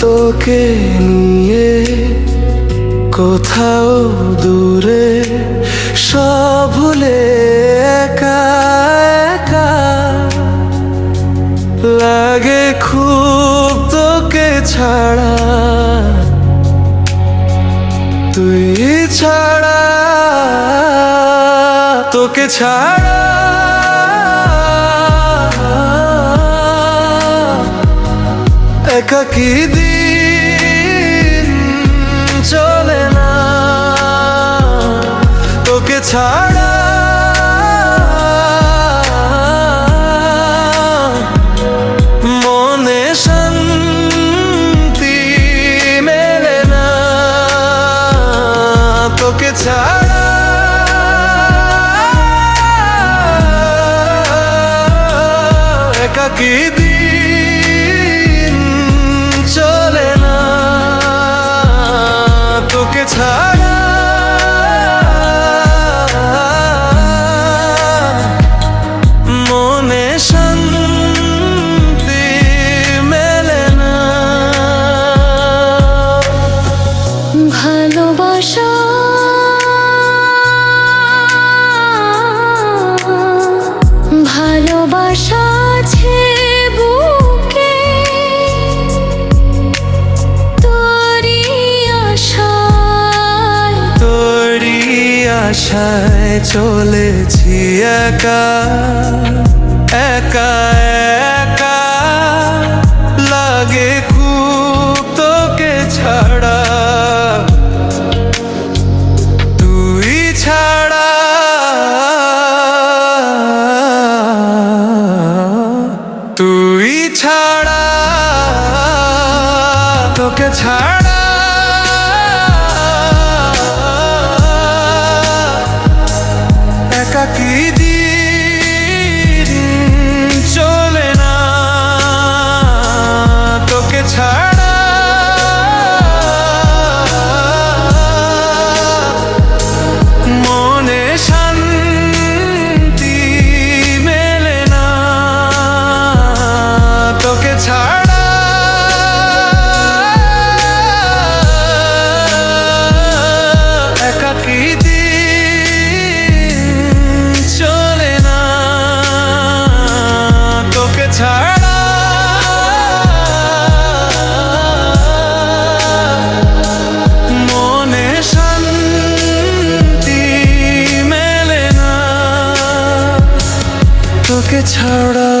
তোকে নিয়ে কোথাও দূরে সব একা। লাগে খুব তোকে ছাড়া। তুই ছাড়া তোকে ছাড়া। একাকি দিন চলে না। তোকে ছাড়া মনে তোকে ছাড়া আশায় চলেছি একা একা তোকে ছাড়া